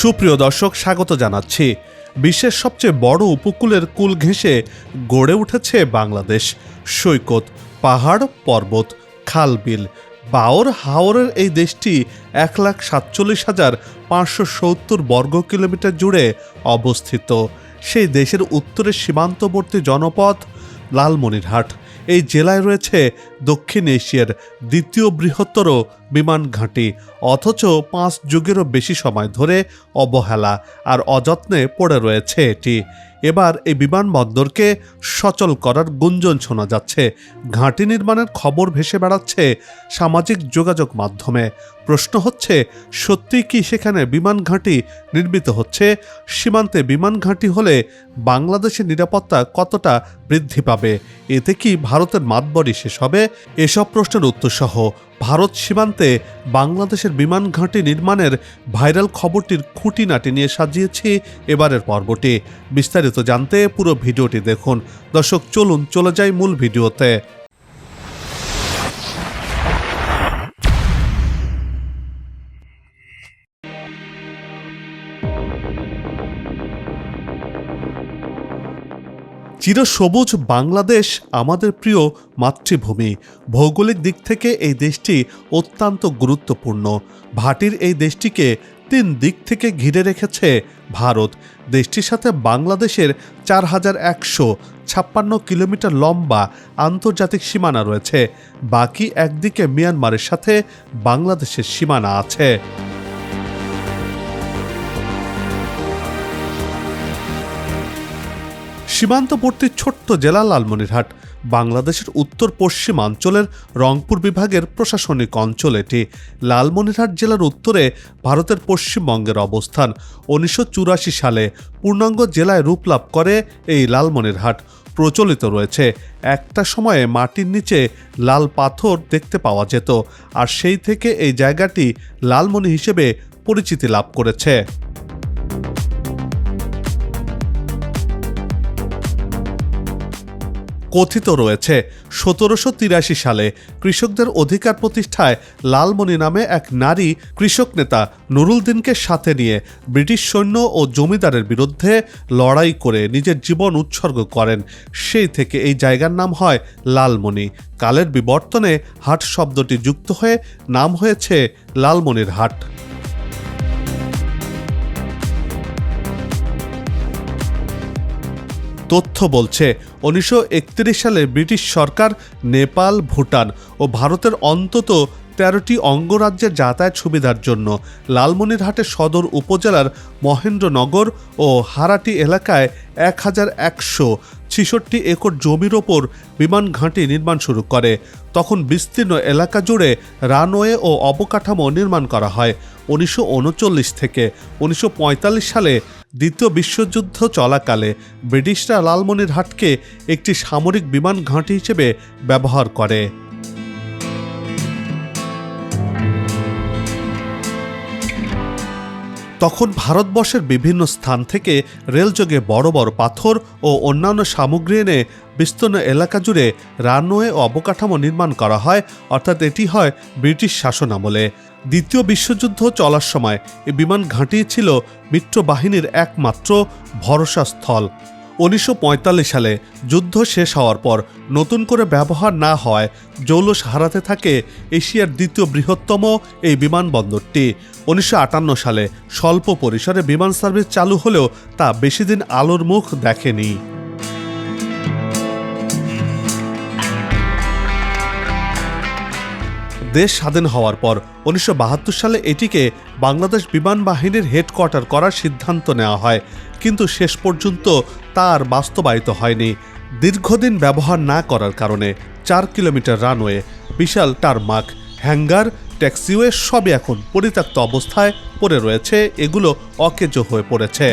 সুপ্রিয় দর্শক, স্বাগত জানাচ্ছি। বিশ্বের সবচেয়ে বড় উপকূলের কুল ঘেঁষে গড়ে উঠেছে বাংলাদেশ। সৈকত, পাহাড়, পর্বত খাল বিল বাওর হাওরের এই দেশটি এক লাখ সাতচল্লিশ হাজার পাঁচশো সত্তর বর্গ কিলোমিটার জুড়ে অবস্থিত। সেই দেশের উত্তরের সীমান্তবর্তী জনপদ লালমনিরহাট। এই জেলায় রয়েছে দক্ষিণ এশিয়ার দ্বিতীয় বৃহত্তর বিমান ঘাঁটি। অথচ পাঁচ যুগেরও বেশি সময় ধরে অবহেলা আর অযত্নে পড়ে রয়েছে এটি। এবার এই বিমানবন্দরকে সচল করার গুঞ্জন শোনা যাচ্ছে। ঘাঁটি নির্মাণের খবর ভেসে বেড়াচ্ছে সামাজিক যোগাযোগ মাধ্যমে। প্রশ্ন হচ্ছে সত্যিই কি সেখানে বিমান ঘাঁটি নির্মিত হচ্ছে? সীমান্তে বিমান ঘাঁটি হলে বাংলাদেশের নিরাপত্তা কতটা বৃদ্ধি পাবে? এতে কি ভারতের মাতবরি শেষ হবে? এসব প্রশ্নের উত্তরসহ ভারত সীমান্তে বাংলাদেশের বিমান ঘাঁটি নির্মাণের ভাইরাল খবরটির খুঁটিনাটি নিয়ে সাজিয়েছি এবারের পর্বটি। বিস্তারিত জানতে পুরো ভিডিওটি দেখুন। দর্শক, চলুন চলে যাই মূল ভিডিওতে। চিরসবুজ বাংলাদেশ আমাদের প্রিয় মাতৃভূমি। ভৌগোলিক দিক থেকে এই দেশটি অত্যন্ত গুরুত্বপূর্ণ। ভাটির এই দেশটিকে তিন দিক থেকে ঘিরে রেখেছে ভারত। দেশটির সাথে বাংলাদেশের চার হাজার একশো ছাপ্পান্ন কিলোমিটার লম্বা আন্তর্জাতিক সীমানা রয়েছে। বাকি একদিকে মিয়ানমারের সাথে বাংলাদেশের সীমানা আছে। সীমান্তবর্তী ছোট্ট জেলা লালমনিরহাট বাংলাদেশের উত্তর পশ্চিমাঞ্চলের রংপুর বিভাগের প্রশাসনিক অঞ্চল এটি। লালমনিরহাট জেলার উত্তরে ভারতের পশ্চিমবঙ্গের অবস্থান। উনিশশো চুরাশি সালে পূর্ণাঙ্গ জেলায় রূপ লাভ করে এই লালমনিরহাট। প্রচলিত রয়েছে। একটা সময়ে মাটির নিচে লাল পাথর দেখতে পাওয়া যেত। আর সেই থেকে এই জায়গাটি লালমনি হিসেবে পরিচিতি লাভ করেছে। কথিত রয়েছে, সতেরোশো তিরাশি সালে কৃষকদের অধিকার প্রতিষ্ঠায় লালমণি নামে এক নারী কৃষক নেতা নুরুলদিনকে সাথে নিয়ে ব্রিটিশ সৈন্য ও জমিদারের বিরুদ্ধে লড়াই করে নিজের জীবন উৎসর্গ করেন। সেই থেকে এই জায়গার নাম হয় লালমণি কালের বিবর্তনে হাট শব্দটি যুক্ত হয়ে নাম হয়েছে লালমনির হাট। তথ্য বলছে, উনিশশো একত্রিশ সালে ব্রিটিশ সরকার নেপাল, ভুটান ও ভারতের অন্তত তেরোটি অঙ্গরাজ্যের যাতায়াত সুবিধার জন্য লালমনিরহাটের সদর উপজেলার মহেন্দ্রনগর ও হারাটি এলাকায় এক হাজার একশো ছিষট্টি একর জমির ওপর বিমান ঘাঁটি নির্মাণ শুরু করে। তখন বিস্তীর্ণ এলাকা জুড়ে রানওয়ে ও অবকাঠামো নির্মাণ করা হয়। উনিশশো উনচল্লিশ থেকে উনিশশো পঁয়তাল্লিশ সালে দ্বিতীয় বিশ্বযুদ্ধ চলাকালে ব্রিটিশরা লালমনিরহাটকে একটি সামরিক বিমান ঘাঁটি হিসেবে ব্যবহার করে। তখন ভারতবর্ষের বিভিন্ন স্থান থেকে রেলযোগে বড় বড় পাথর ও অন্যান্য সামগ্রী এনে বিস্তীর্ণ এলাকা জুড়ে রানওয়ে ও অবকাঠামো নির্মাণ করা হয়, অর্থাৎ এটি হয় ব্রিটিশ শাসন আমলে দ্বিতীয় বিশ্বযুদ্ধ চলার সময় এই বিমান ঘাঁটি ছিল মিত্র বাহিনীর একমাত্র ভরসা স্থল। উনিশশো পঁয়তাল্লিশ সালে যুদ্ধ শেষ হওয়ার পর নতুন করে ব্যবহার না হওয়ায় জৌলস হারাতে থাকে এশিয়ার দ্বিতীয় বৃহত্তম এই বিমানবন্দরটি। উনিশশো আটান্ন সালে স্বল্প পরিসরে বিমান সার্ভিস চালু হলেও তা বেশি দিন আলোর মুখ দেখেনি। দেশ স্বাধীন হওয়ার পর উনিশশো বাহাত্তর সালে এটিকে বাংলাদেশ বিমান বাহিনীর হেডকোয়ার্টার করার সিদ্ধান্ত নেওয়া হয়, কিন্তু শেষ পর্যন্ত তার বাস্তবায়িত হয়নি। দীর্ঘদিন ব্যবহার না করার কারণে চার কিলোমিটার রানওয়ে, বিশাল টারমাক, হ্যাঙ্গার, ট্যাক্সিওয়ে সবই এখন পরিত্যক্ত অবস্থায় পড়ে রয়েছে। এগুলো অকেজ হয়ে পড়েছে।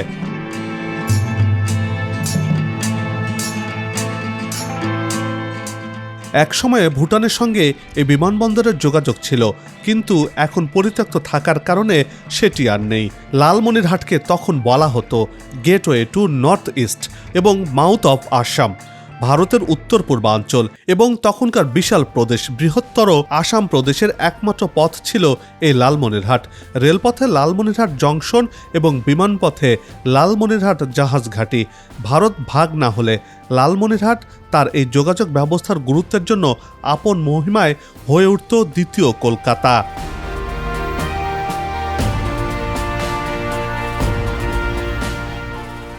একসময়ে ভুটানের সঙ্গে এই বিমানবন্দরের যোগাযোগ ছিল, কিন্তু এখন পরিত্যক্ত থাকার কারণে সেটি আর নেই। লালমনিরহাটকে তখন বলা হতো, গেটওয়ে টু নর্থ ইস্ট এবং মাউথ অফ আসাম ভারতের উত্তর পূর্বাঞ্চল এবং তখনকার বিশাল প্রদেশ, বৃহত্তর আসাম প্রদেশের একমাত্র পথ ছিল এই লালমনিরহাট। রেলপথে লালমনিরহাট জংশন এবং বিমানপথে লালমনিরহাট জাহাজ ঘাঁটি। ভারত ভাগ না হলে লালমনিরহাট তার এই যোগাযোগ ব্যবস্থার গুরুত্বের জন্য আপন মহিমায় হয়ে উঠত দ্বিতীয় কলকাতা।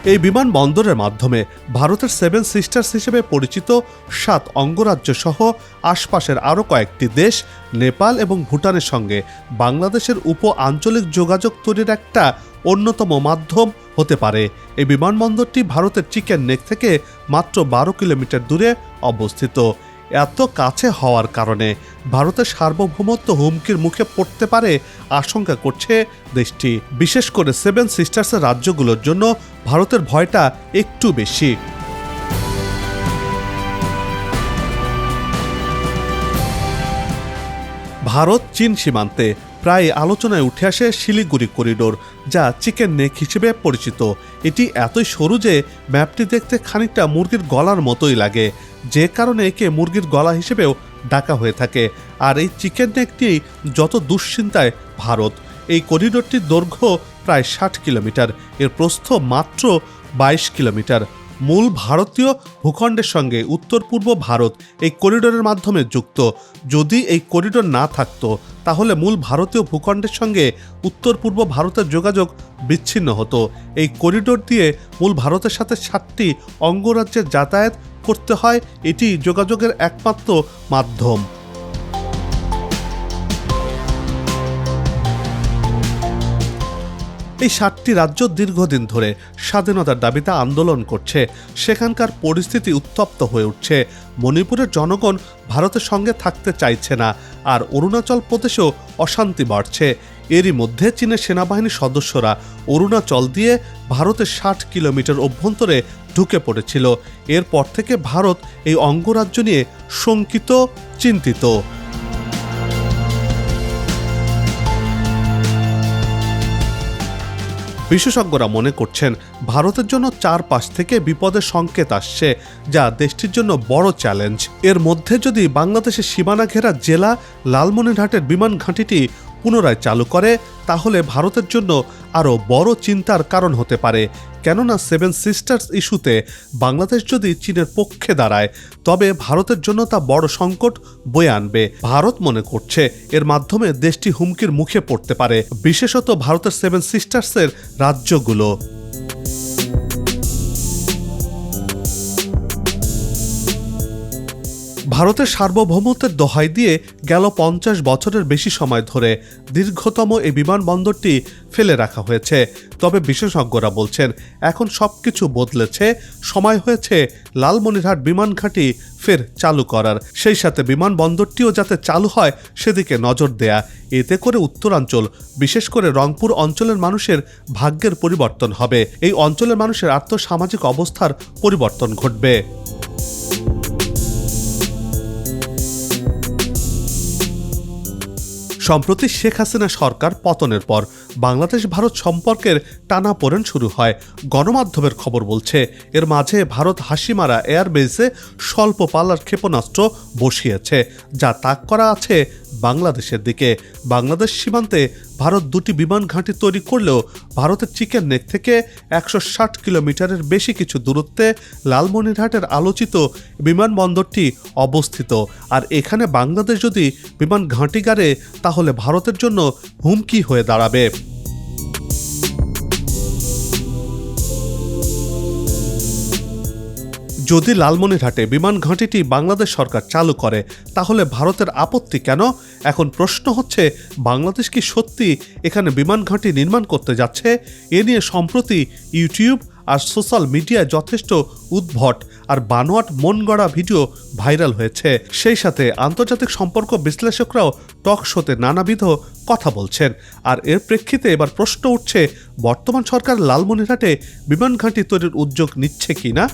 এই বিমানবন্দরের মাধ্যমে ভারতের সেভেন সিস্টার্স হিসেবে পরিচিত সাত অঙ্গরাজ্য সহ আশপাশের আরও কয়েকটি দেশ, নেপাল এবং ভুটানের সঙ্গে বাংলাদেশের উপ আঞ্চলিক যোগাযোগ তৈরির একটা অন্যতম মাধ্যম হতে পারে। এই বিমানবন্দরটি ভারতের চিকেন নেক থেকে মাত্র বারো কিলোমিটার দূরে অবস্থিত। এত কাছে হওয়ার কারণে ভারতের সার্বভৌমত্ব হুমকির মুখে পড়তে পারে আশঙ্কা করছে দেশটি। বিশেষ করে সেভেন সিস্টার্সের রাজ্যগুলোর জন্য ভারতের ভয়টা একটু বেশি। ভারত চীন সীমান্তে প্রায় আলোচনায় উঠে আসে শিলিগুড়ি করিডোর, যা চিকেন নেক হিসেবে পরিচিত। এটি এতই সরু যে ম্যাপটি দেখতে খানিকটা মুরগির গলার মতোই লাগে। যে কারণে একে মুরগির গলা হিসেবেও ডাকা হয়ে থাকে। আর এই চিকেন নেকটি যত দুশ্চিন্তায় ভারত। এই করিডোরটির দৈর্ঘ্য প্রায় ষাট কিলোমিটার। এর প্রস্থ মাত্র বাইশ কিলোমিটার। মূল ভারতীয় ভূখণ্ডের সঙ্গে উত্তর পূর্ব ভারত এই করিডোরের মাধ্যমে যুক্ত। যদি এই করিডোর না থাকতো, তাহলে মূল ভারতীয় ভূখণ্ডের সঙ্গে উত্তর পূর্ব ভারতের যোগাযোগ বিচ্ছিন্ন হতো। এই করিডোর দিয়ে মূল ভারতের সাথে সাতটি অঙ্গরাজ্যের যাতায়াত করতে হয়, এটি যোগাযোগের একমাত্র মাধ্যম। এই সাতটি রাজ্য দীর্ঘদিন ধরে স্বাধীনতার দাবিতে আন্দোলন করছে। সেখানকার পরিস্থিতি উত্তপ্ত হয়ে উঠছে। মণিপুরের জনগণ ভারতের সঙ্গে থাকতে চাইছে না আর অরুণাচল প্রদেশেও অশান্তি বাড়ছে। এরই মধ্যে চীনের সেনাবাহিনীর সদস্যরা অরুণাচল দিয়ে ভারতের ষাট কিলোমিটার অভ্যন্তরে ঢুকে পড়েছিল। এরপর থেকে ভারত এই অঙ্গরাজ্য নিয়ে শঙ্কিত, চিন্তিত। বিশেষজ্ঞরা মনে করছেন, ভারতের জন্য চারপাশ থেকে বিপদের সংকেত আসছে, যা দেশটির জন্য বড় চ্যালেঞ্জ এর মধ্যে যদি বাংলাদেশের সীমানা ঘেরা জেলা লালমনিরহাটের বিমান ঘাঁটিটি পুনরায় চালু করে, তাহলে ভারতের জন্য আরও বড় চিন্তার কারণ হতে পারে। কেননা সেভেন সিস্টার্স ইস্যুতে বাংলাদেশ যদি চীনের পক্ষে দাঁড়ায়, তবে ভারতের জন্য তা বড় সংকট বয়ে আনবে। ভারত মনে করছে, এর মাধ্যমে দেশটি হুমকির মুখে পড়তে পারে, বিশেষত ভারতের সেভেন সিস্টার্সের রাজ্যগুলো। ভারতের সার্বভৌমত্বের দোহাই দিয়ে গেল পঞ্চাশ বছরের বেশি সময় ধরে দীর্ঘতম এই বিমানবন্দরটি ফেলে রাখা হয়েছে। তবে বিশেষজ্ঞরা বলছেন, এখন সব কিছু বদলেছে। সময় হয়েছে লালমনিরহাট বিমান ঘাঁটি ফের চালু করার। সেই সাথে বিমানবন্দরটিও যাতে চালু হয়, সেদিকে নজর দেয়া। এতে করে উত্তরাঞ্চল, বিশেষ করে রংপুর অঞ্চলের মানুষের ভাগ্যের পরিবর্তন হবে। এই অঞ্চলের মানুষের আর্থসামাজিক অবস্থার পরিবর্তন ঘটবে। সম্প্রতি শেখ হাসিনা সরকার পতনের পর বাংলাদেশ ভারত সম্পর্কের টানাপোড়েন শুরু হয়। গণমাধ্যমের খবর বলছে, এর মাঝে ভারত হাসিমারা এয়ারবেসে স্বল্প পাল্লার ক্ষেপণাস্ত্র বসিয়েছে, যা তাক করা আছে বাংলাদেশের দিকে। বাংলাদেশ সীমান্তে ভারত দুটি বিমান ঘাঁটি তৈরি করলেও ভারতের চিকেন নেক থেকে একশো ষাট কিলোমিটারের বেশি কিছু দূরত্বে লালমনিরহাটের আলোচিত বিমানবন্দরটি অবস্থিত। আর এখানে বাংলাদেশ যদি বিমান ঘাঁটি গাড়ে, তাহলে ভারতের জন্য হুমকি হয়ে দাঁড়াবে। যদি লালমনিরহাটে বিমান ঘাঁটিটি বাংলাদেশ সরকার চালু করে, তাহলে ভারতের আপত্তি কেন? এখন প্রশ্ন হচ্ছে, বাংলাদেশ কি সত্যি এখানে বিমান ঘাঁটি নির্মাণ করতে যাচ্ছে? এ নিয়ে সম্প্রতি ইউটিউব আর সোশ্যাল মিডিয়ায় যথেষ্ট উদ্ভট আর বানোয়াট মন গড়া ভিডিও ভাইরাল হয়েছে। সেই সাথে আন্তর্জাতিক সম্পর্ক বিশ্লেষকরাও টক শোতে নানাবিধ কথা বলছেন। আর এর প্রেক্ষিতে এবার প্রশ্ন উঠছে, বর্তমান সরকার লালমনিরহাটে বিমান ঘাঁটি তৈরির উদ্যোগ নিচ্ছে কি না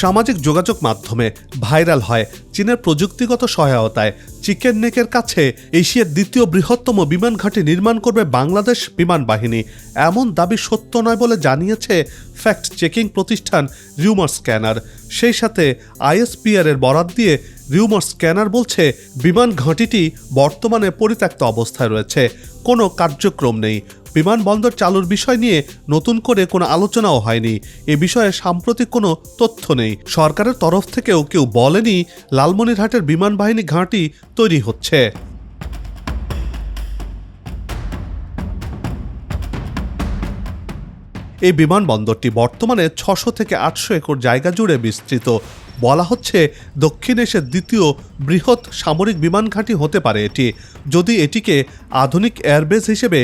সামাজিক যোগাযোগ মাধ্যমে ভাইরাল হয়। চীনের প্রযুক্তিগত সহায়তায় চিকেন নেকের কাছে এশিয়ার দ্বিতীয় বৃহত্তম বিমান ঘাঁটি নির্মাণ করবে বাংলাদেশ বিমান বাহিনী। এমন দাবি সত্য নয় বলে জানিয়েছে ফ্যাক্ট চেকিং প্রতিষ্ঠান রিউমার স্ক্যানার। সেই সাথে আইএসপিআর এর বরাত দিয়ে রিউমার স্ক্যানার বলছে, বিমান ঘাঁটিটি বর্তমানে পরিত্যক্ত অবস্থায় রয়েছে, কোনো কার্যক্রম নেই। বিমানবন্দর চালুর বিষয় নিয়ে নতুন করে কোনো আলোচনাও হয়নি। এ বিষয়ে সাম্প্রতিক কোনো তথ্য নেই। সরকারের তরফ থেকেও কেউ বলেনি লালমনিরহাটের বিমান বাহিনী ঘাঁটি তৈরি হচ্ছে। এই বিমানবন্দরটি বর্তমানে ছশো থেকে আটশো একর জায়গা জুড়ে বিস্তৃত। বলা হচ্ছে দক্ষিণ এশিয়ার দ্বিতীয় বৃহৎ সামরিক বিমান ঘাঁটি হতে পারে এটি। যদি এটিকে আধুনিক এয়ারবেস হিসেবে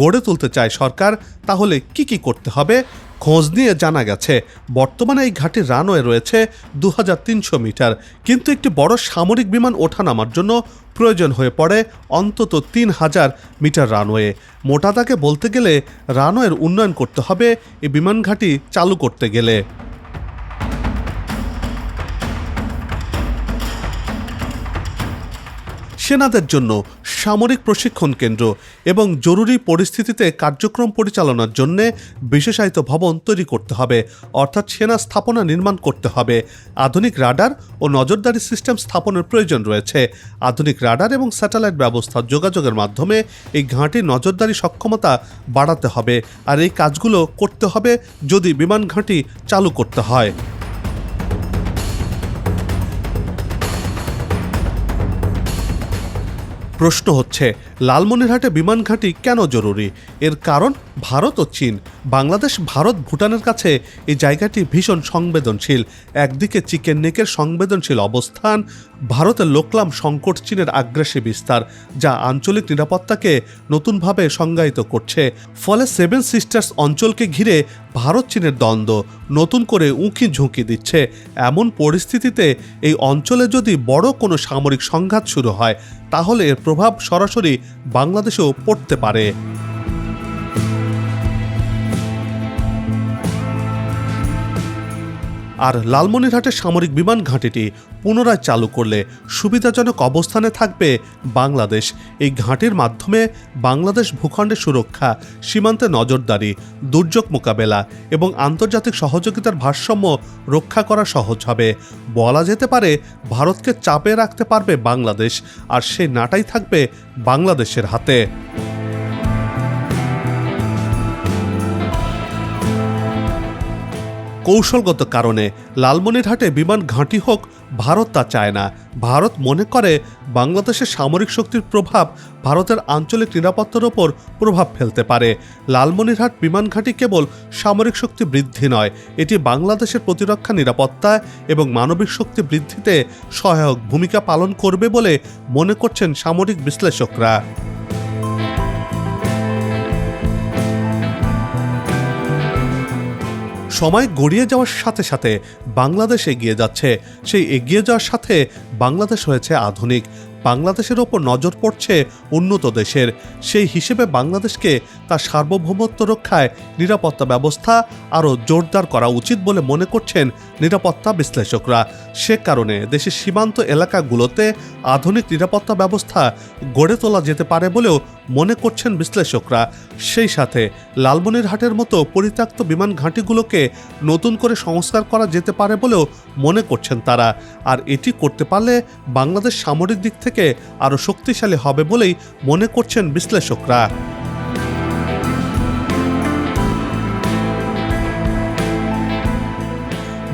গড়ে তুলতে চায় সরকার, তাহলে কি কি করতে হবে? খোঁজ নিয়ে জানা গেছে, বর্তমানে এই ঘাটির রানওয়ে রয়েছে দু হাজার তিনশো মিটার। কিন্তু একটি বড় সামরিক বিমান ওঠানামার জন্য প্রয়োজন হয়ে পড়ে অন্তত তিন হাজার মিটার রানওয়ে। মোটা দাগে বলতে গেলে রানওয়ের উন্নয়ন করতে হবে এই বিমান ঘাঁটি চালু করতে গেলে। সেনাদের জন্য সামরিক প্রশিক্ষণ কেন্দ্র এবং জরুরি পরিস্থিতিতে কার্যক্রম পরিচালনার জন্য বিশেষায়িত ভবন তৈরি করতে হবে। অর্থাৎ সেনা স্থাপনা নির্মাণ করতে হবে। আধুনিক রাডার ও নজরদারি সিস্টেম স্থাপনের প্রয়োজন রয়েছে। আধুনিক রাডার এবং স্যাটেলাইট ব্যবস্থা যোগাযোগের মাধ্যমে এই ঘাঁটির নজরদারি সক্ষমতা বাড়াতে হবে। আর এই কাজগুলো করতে হবে যদি বিমান ঘাঁটি চালু করতে হয়। প্রশ্ন হচ্ছে লালমনিরহাটে বিমান ঘাঁটি কেন জরুরি? এর কারণ ভারত ও চীন। বাংলাদেশ, ভারত, ভুটানের কাছে এই জায়গাটি ভীষণ সংবেদনশীল। একদিকে চিকেন নেকের সংবেদনশীল অবস্থান, ভারতের লোকলাম সংকট চীনের আগ্রাসী বিস্তার, যা আঞ্চলিক নিরাপত্তাকে নতুনভাবে সংজ্ঞায়িত করছে। ফলে সেভেন সিস্টার্স অঞ্চলকে ঘিরে ভারত চীনের দ্বন্দ্ব নতুন করে উঁকি ঝুঁকি দিচ্ছে। এমন পরিস্থিতিতে এই অঞ্চলে যদি বড় কোনো সামরিক সংঘাত শুরু হয়, তাহলে এর প্রভাব সরাসরি বাংলাদেশেও পড়তে পারে। আর লালমনিরহাটের সামরিক বিমান ঘাঁটিটি পুনরায় চালু করলে সুবিধাজনক অবস্থানে থাকবে বাংলাদেশ। এই ঘাঁটির মাধ্যমে বাংলাদেশ ভূখণ্ডের সুরক্ষা, সীমান্তে নজরদারি, দুর্যোগ মোকাবেলা এবং আন্তর্জাতিক সহযোগিতার ভারসাম্য রক্ষা করা সহজ হবে। বলা যেতে পারে, ভারতকে চাপে রাখতে পারবে বাংলাদেশ আর সেই নাটাই থাকবে বাংলাদেশের হাতে। কৌশলগত কারণে লালমনিরহাটে বিমান ঘাঁটি হোক, ভারত তা চায় না। ভারত মনে করে বাংলাদেশের সামরিক শক্তির প্রভাব ভারতের আঞ্চলিক নিরাপত্তার ওপর প্রভাব ফেলতে পারে। লালমনিরহাট বিমান ঘাঁটি কেবল সামরিক শক্তি বৃদ্ধি নয়, এটি বাংলাদেশের প্রতিরক্ষা নিরাপত্তা এবং মানবিক শক্তি বৃদ্ধিতে সহায়ক ভূমিকা পালন করবে বলে মনে করছেন সামরিক বিশ্লেষকরা। সময় গড়িয়ে যাওয়ার সাথে সাথে বাংলাদেশ এগিয়ে যাচ্ছে। সেই এগিয়ে যাওয়ার সাথে বাংলাদেশ হয়েছে আধুনিক। বাংলাদেশের ওপর নজর পড়ছে উন্নত দেশের। সেই হিসেবে বাংলাদেশকে তার সার্বভৌমত্ব রক্ষায় নিরাপত্তা ব্যবস্থা আরও জোরদার করা উচিত বলে মনে করছেন নিরাপত্তা বিশ্লেষকরা। সে কারণে দেশের সীমান্ত এলাকাগুলোতে আধুনিক নিরাপত্তা ব্যবস্থা গড়ে তোলা যেতে পারে বলেও মনে করছেন বিশ্লেষকরা। সেই সাথে লালমনিরহাটের মতো পরিত্যক্ত বিমান ঘাঁটিগুলোকে নতুন করে সংস্কার করা যেতে পারে বলেও মনে করছেন তারা। আর এটি করতে পারলে বাংলাদেশ সামরিক দিক থেকে আরও শক্তিশালী হবে বলেই মনে করছেন বিশ্লেষকরা।